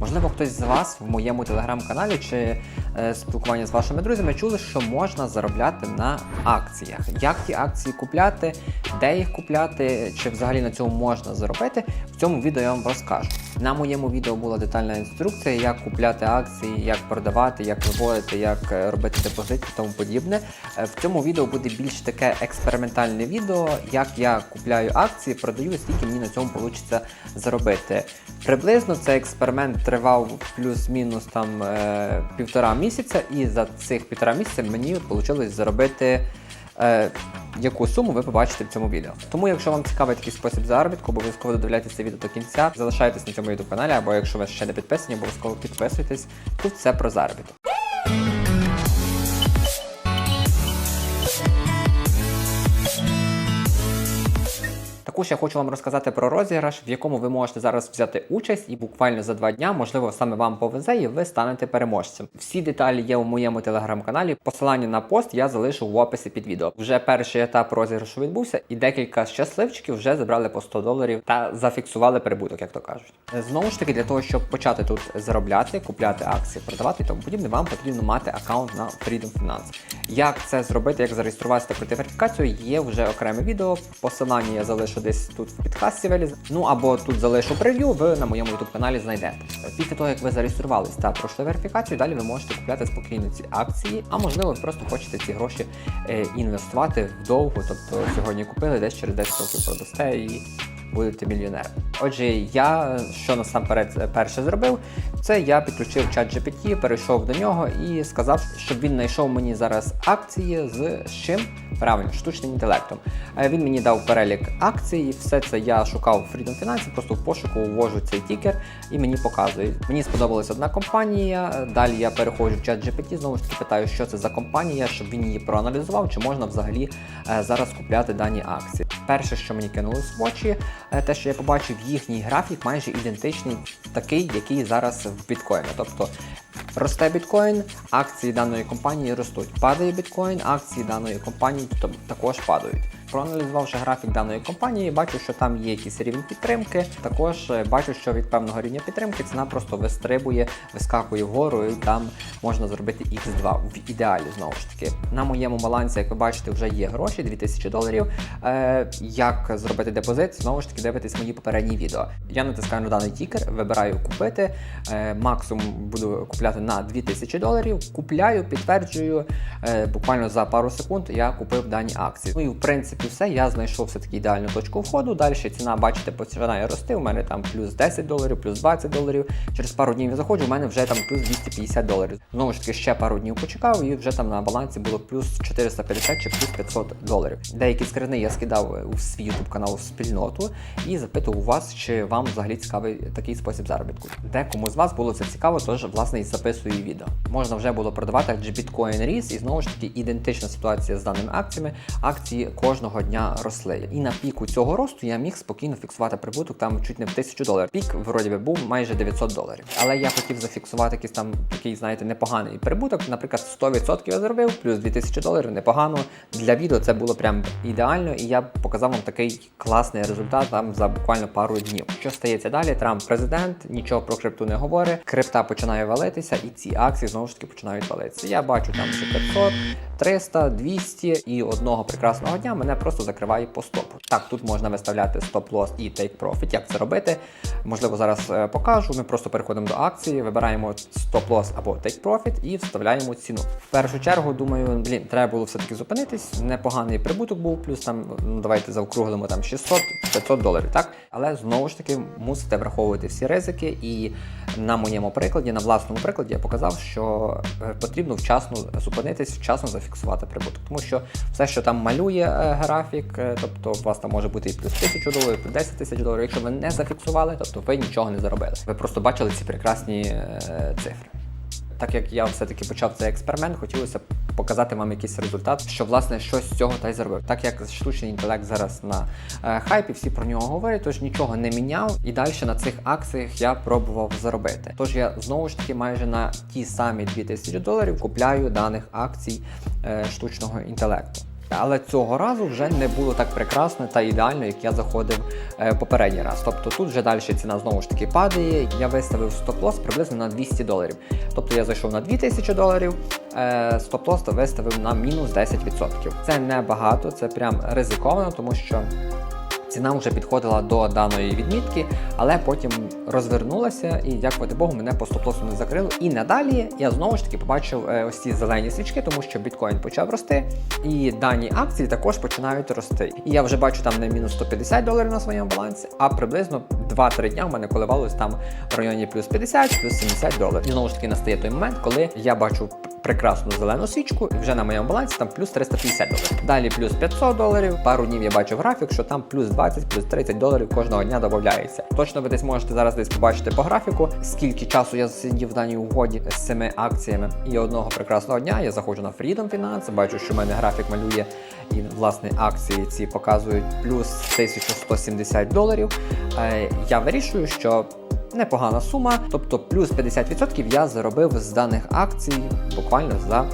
Можливо, хтось з вас в моєму телеграм-каналі чи е, спілкуванні з вашими друзями чули, що можна заробляти на акціях. Як ті акції купляти, де їх купляти, чи взагалі на цьому можна заробити? В цьому відео я вам розкажу. На моєму відео була детальна інструкція, як купляти акції, як продавати, як виводити, як е, робити депозит і тому подібне. Е, В цьому відео буде більш таке експериментальне відео, як я купляю акції, продаю, скільки мені на цьому вийде заробити. Приблизно цей експеримент тривав плюс-мінус там е, півтора місяця, і за цих півтора місяця мені вийшло заробити. Е, яку суму ви побачите в цьому відео. Тому, якщо вам цікавий такий спосіб заробітку, обов'язково додивляйтеся відео до кінця, залишайтесь на цьому youtube каналі, або якщо ви ще не підписані, обов'язково підписуйтесь. Тут все про заробіток. Також я хочу вам розказати про розіграш, в якому ви можете зараз взяти участь, і буквально за два дня, можливо, саме вам повезе, і ви станете переможцем. Всі деталі є у моєму телеграм-каналі. Посилання на пост я залишу в описі під відео. Вже перший етап розіграшу відбувся, і декілька щасливчиків вже забрали по 100 доларів та зафіксували прибуток, як то кажуть. Знову ж таки, для того, щоб почати тут заробляти, купляти акції, продавати і тому подібне, вам потрібно мати аккаунт на Freedom Finance. Як це зробити, як зареєструватися та пройти верифікацію, є вже окреме відео. Посилання я залишу десь тут в підкасті виліз. Ну або тут залишу прев'ю, ви на моєму youtube каналі знайдете. Після того, як ви зареєструвались та пройшли верифікацію, далі ви можете купляти спокійно ці акції, а можливо, ви просто хочете ці гроші е, інвестувати вдовго. Тобто сьогодні купили, десь через 10 років продасте і будете мільйонером. Отже, я що насамперед е, перше зробив, це я підключив чат GPT, перейшов до нього і сказав, щоб він знайшов мені зараз акції з чим? Правильно, штучним інтелектом. Е, Він мені дав перелік акцій, і все це я шукав в Freedom Finance, просто в пошуку ввожу цей тікер і мені показує. Мені сподобалась одна компанія. Далі я переходжу в чат GPT, знову ж таки питаю, що це за компанія, щоб він її проаналізував, чи можна взагалі е, зараз купляти дані акції. Перше, що мені кинулось в очі, е, те, що я побачив, їхній графік майже ідентичний, такий, який зараз в біткоїні. Тобто росте біткоін, акції даної компанії ростуть. Падає біткоін, акції даної компанії також падають. Проаналізувавши графік даної компанії, бачу, що там є якийсь рівень підтримки. Також е, бачу, що від певного рівня підтримки ціна просто вистрибує, вискакує вгору, і там можна зробити X2 в ідеалі знову ж таки. На моєму балансі, як ви бачите, вже є гроші 2000 доларів. Е, як зробити депозит? Знову ж таки, дивитесь мої попередні відео. Я натискаю на даний тікер, вибираю купити. Е, максимум буду купляти на 2000 доларів. Купляю, підтверджую. Е, буквально за пару секунд я купив дані акції. Ну і в принципі все. Я знайшов все таки ідеальну точку входу. Далі ціна, бачите, починає рости. У мене там плюс 10 доларів, плюс 20 доларів. Через пару днів я заходжу, у мене вже там плюс 250 доларів. Знову ж таки, ще пару днів почекав, і вже там на балансі було плюс 450 чи плюс 500 доларів. Деякі скрини я скидав у свій YouTube канал в спільноту і запитував вас, чи вам взагалі цікавий такий спосіб заробітку. Декому з вас було це цікаво, тож власне і записую відео. Можна вже було продавати, адже біткоін ріс, і знову ж таки ідентична ситуація з даними акціями. Акції кожного дня росли. І на піку цього росту я міг спокійно фіксувати прибуток там чуть не в 1000 доларів. Пік вроді би був майже 900 доларів. Але я хотів зафіксувати якийсь там такий, знаєте, непоганий прибуток. Наприклад, 100% я зробив, плюс 2000 доларів непогано. Для відео це було прям ідеально, і я показав вам такий класний результат там за буквально пару днів. Що стається далі? Трамп президент, нічого про крипту не говорить. Крипта починає валитися, і ці акції знову ж таки починають валитися. Я бачу там вже 500, 300, 200 і одного прекрасного дня мене просто закриває по стопу. Так, тут можна виставляти стоп-лосс і take profit. Як це робити? Можливо, зараз е, покажу. Ми просто переходимо до акції, вибираємо стоп-лосс або take profit і вставляємо ціну. В першу чергу, думаю, блін, треба було все-таки зупинитись. Непоганий прибуток був, плюс там, ну давайте заокруглимо там 600-500 доларів, так? Але знову ж таки мусите враховувати всі ризики. І на моєму прикладі, на власному прикладі, я показав, що е, потрібно вчасно зупинитись, вчасно зафіксувати прибуток. Тому що все, що там малює е, графік, е, тобто у вас там може бути і плюс 1000 доларів, і плюс 10 тисяч доларів. Якщо ви не зафіксували, тобто ви нічого не заробили. Ви просто бачили ці прекрасні е, цифри. Так як я все-таки почав цей експеримент, хотілося б показати вам якийсь результат, що власне щось з цього та й зробив. Так як штучний інтелект зараз на е, хайпі, всі про нього говорять, тож нічого не міняв, і далі на цих акціях я пробував заробити. Тож я знову ж таки майже на ті самі 2000 доларів купляю даних акцій штучного інтелекту. Але цього разу вже не було так прекрасно та ідеально, як я заходив е, попередній раз. Тобто тут вже далі ціна знову ж таки падає. Я виставив стоп-лосс приблизно на 200 доларів. Тобто я зайшов на 2000 доларів, е, стоп-лосс виставив на мінус 10%. Це не багато, це прям ризиковано, тому що. Ціна вже підходила до даної відмітки, але потім розвернулася і, дякувати Богу, мене по стоп-лосу не закрило. І надалі я знову ж таки побачив е, ось ці зелені свічки, тому що біткоін почав рости, і дані акції також починають рости. І я вже бачу там не мінус 150 доларів на своєму балансі, а приблизно 2-3 дня в мене коливалось там в районі плюс 50, плюс 70 доларів. І знову ж таки настає той момент, коли я бачу прекрасну зелену свічку, і вже на моєму балансі там плюс 350 доларів. Далі плюс 500 доларів. Пару днів я бачу графік, що там плюс 20, плюс 30 доларів кожного дня додається. Точно ви десь можете зараз десь побачити по графіку, скільки часу я сидів в даній угоді з цими акціями. І одного прекрасного дня я заходжу на Freedom Finance, бачу, що в мене графік малює, і власне акції ці показують плюс 1170 доларів. Е, Я вирішую, що непогана сума, тобто плюс 50% я заробив з даних акцій буквально за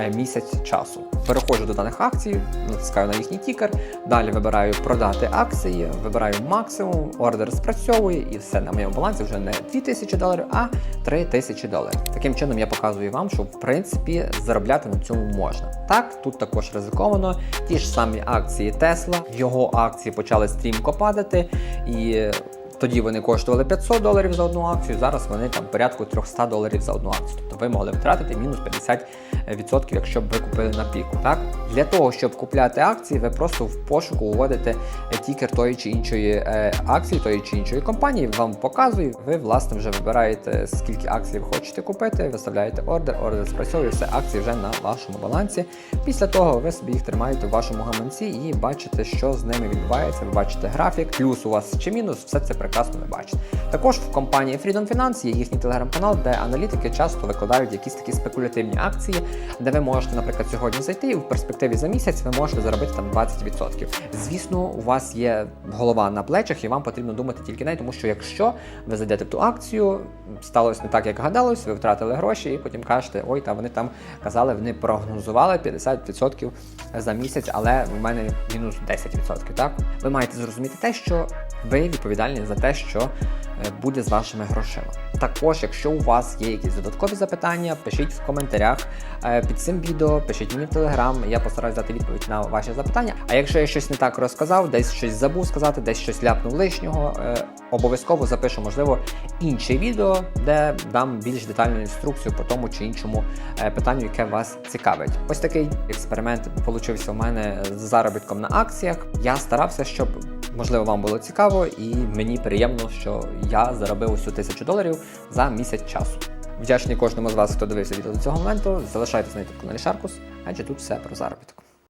е, місяць часу. Переходжу до даних акцій, натискаю на їхній тікер, далі вибираю продати акції, вибираю максимум, ордер спрацьовує і все на моєму балансі вже не 2000 доларів, а 3000 доларів. Таким чином я показую вам, що в принципі заробляти на цьому можна. Так, тут також ризиковано. Ті ж самі акції Tesla, його акції почали стрімко падати і. Тоді вони коштували 500 доларів за одну акцію, зараз вони там порядку 300 доларів за одну акцію. Тобто ви могли втратити мінус 50%, якщо б ви купили на піку. Так для того, щоб купляти акції, ви просто в пошуку вводите тікер тої чи іншої е, акції, тої чи іншої компанії. Вам показує, ви власне вже вибираєте скільки акцій ви хочете купити, виставляєте ордер, ордер спрацьовує, все акції вже на вашому балансі. Після того ви собі їх тримаєте в вашому гаманці і бачите, що з ними відбувається. Ви бачите графік, плюс у вас чи мінус, все це прекрасно ви бачите. Також в компанії Freedom Finance є їхній телеграм-канал, де аналітики часто викладають якісь такі спекулятивні акції, де ви можете, наприклад, сьогодні зайти і в перспективі за місяць ви можете заробити там 20%. Звісно, у вас є голова на плечах, і вам потрібно думати тільки неї, тому що якщо ви зайдете в ту акцію, сталося не так, як гадалось, ви втратили гроші, і потім кажете, ой, та вони там казали, вони прогнозували 50% за місяць, але в мене мінус 10%. Так, ви маєте зрозуміти те, що ви відповідальні за те, що е, буде з вашими грошима. Також, якщо у вас є якісь додаткові запитання, пишіть в коментарях е, під цим відео, пишіть мені в телеграм, я постараюсь дати відповідь на ваші запитання. А якщо я щось не так розказав, десь щось забув сказати, десь щось ляпнув лишнього, е, обов'язково запишу, можливо, інше відео, де дам більш детальну інструкцію по тому чи іншому питанню, яке вас цікавить. Ось такий експеримент получився у мене з заробітком на акціях. Я старався, щоб можливо вам було цікаво, і мені приємно, що я заробив усю тисячу доларів за місяць часу. Вдячний кожному з вас, хто дивився відео до цього моменту. Залишайтесь на youtube каналі Шаркус, адже тут все про заробіток.